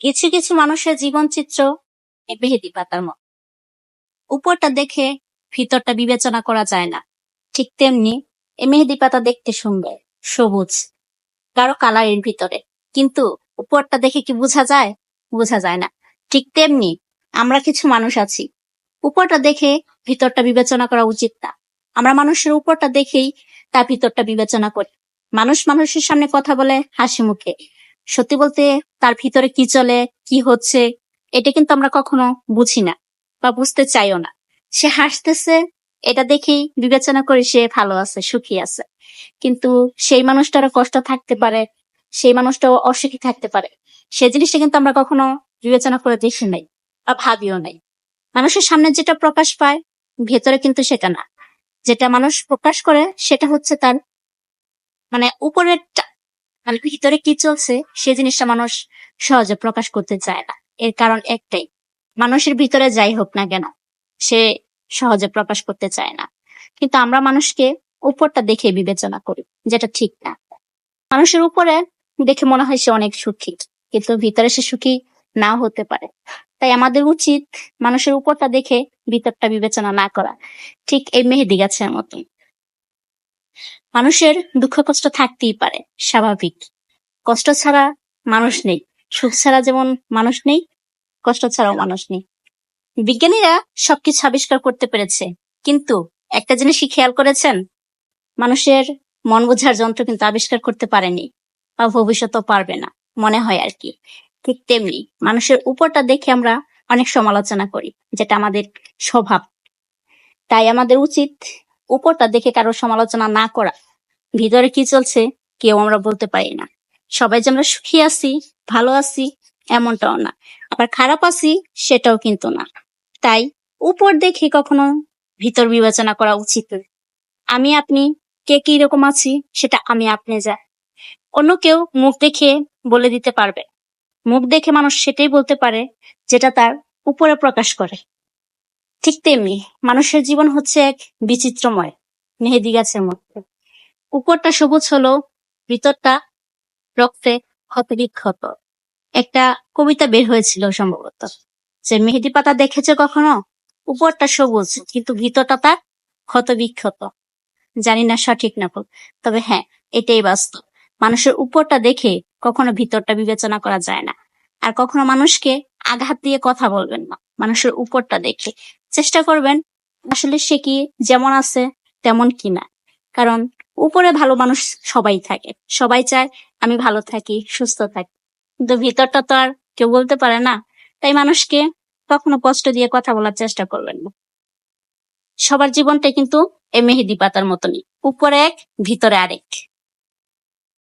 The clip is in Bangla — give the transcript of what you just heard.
কিছু কিছু মানুষের জীবন চিত্র মেহেদি পাতার মতো। উপরটা দেখে ভিতরটা বিবেচনা করা যায় না। ঠিক তেমনি এ মেহেদি পাতা দেখতে সুন্দর, সবুজ কারও কালারের ভিতরে। কিন্তু উপরটা দেখে কি বোঝা যায়? বোঝা যায় না। ঠিক তেমনি আমরা কিছু মানুষ আছি। উপরটা দেখে ভিতরটা বিবেচনা করা উচিত না। আমরা মানুষের উপরটা দেখেই তার ভিতরটা বিবেচনা করি। মানুষ মানুষের সামনে কথা বলে হাসি মুখে। সত্যি বলতে তার ভিতরে কি চলে, কি হচ্ছে, এটা কিন্তু আমরা কখনো বুঝি না বা বুঝতে চাইও না। সে হাসতেছে, এটা দেখেই বিবেচনা করি সে ভালো আছে, সুখী আছে। কিন্তু সেই মানুষটারও কষ্ট থাকতে পারে, সেই মানুষটাও অসুখী থাকতে পারে। সেই জিনিসটা কিন্তু আমরা কখনো বিবেচনা করে দেখি নাই বা ভাবিও নাই। মানুষের সামনে যেটা প্রকাশ পায়, ভেতরে কিন্তু সেটা না। যেটা মানুষ প্রকাশ করে, সেটা হচ্ছে তার মানে উপরেরটা। মানে ভিতরে কি চলছে, সে জিনিসটা মানুষ সহজে প্রকাশ করতে চায় না। এর কারণ একটাই, মানুষের ভিতরে যাই হোক না কেন, সে সহজে প্রকাশ করতে চায় না। কিন্তু আমরা মানুষকে উপরটা দেখে বিবেচনা করি, যেটা ঠিক না। মানুষের উপরে দেখে মনে হয় সে অনেক সুখী, কিন্তু ভিতরে সে সুখী না হতে পারে। তাই আমাদের উচিত মানুষের উপরটা দেখে ভিতরটা বিবেচনা না করা। ঠিক এই মেহেদি গাছের মতো মানুষের দুঃখ কষ্ট থাকতেই পারে, স্বাভাবিক। কষ্ট ছাড়া মানুষ নেই। সুখ ছাড়া যেমন মানুষ নেই, কষ্ট ছাড়াও মানুষ নেই। বিজ্ঞানীরা সবকিছু আবিষ্কার করতে পেরেছে, কিন্তু একটা জিনিস কি খেয়াল করেছেন? মানুষের মন বোঝার যন্ত্র কিন্তু আবিষ্কার করতে পারেনি, বা ভবিষ্যতেও পারবে না, মনে হয় আর কি। ঠিক তেমনি মানুষের উপরটা দেখে আমরা অনেক সমালোচনা করি, যেটা আমাদের স্বভাব। তাই আমাদের উচিত উপরটা দেখে কারও সমালোচনা না করা। ভিতরে কি চলছে কেউ আমরা বলতে পারি না। সবাই যে আমরা সুখী আছি, ভালো আছি, এমনটাও না। আবার খারাপ আছি, সেটাও কিন্তু না। তাই উপর দেখে কখনো ভিতর বিবেচনা করা উচিত। আমি, আপনি, কে কি রকম আছি, সেটা আমি আপনি যা। অন্য কেউ মুখ দেখে বলে দিতে পারবে। মুখ দেখে মানুষ সেটাই বলতে পারে, যেটা তার উপরে প্রকাশ করে। ঠিক তেমনি মানুষের জীবন হচ্ছে এক বিচিত্রময়, মেহেদি গাছের মধ্যে। উপরটা সবুজ হলো ভিতরটা রক্তে ক্ষতবিক্ষত। একটা কবিতা বের হয়েছিল সম্ভবত, যে মেহেদি পাতা দেখেছে কখনো? উপরটা সবুজ, কিন্তু ভিতরটা তার ক্ষতবিক্ষত। জানি না সঠিক না তবে হ্যাঁ এটাই বাস্তব। মানুষের উপরটা দেখে কখনো ভিতরটা বিবেচনা করা যায় না। আর কখনো মানুষকে আঘাত দিয়ে কথা বলবেন না। মানুষের উপরটা দেখে চেষ্টা করবেন আসলে সে কি যেমন আছে তেমন কিনা কারণ উপরে ভালো মানুষ সবাই থাকে। সবাই চায় আমি ভালো থাকি, সুস্থ থাকি। কিন্তু ভিতরটা তো আর কেউ বলতে পারে না। তাই মানুষকে কখনো কষ্ট দিয়ে কথা বলার চেষ্টা করবেন না। সবার জীবনটা কিন্তু এই মেহেদি পাতার মতনই। উপরে এক, ভিতরে আরেক।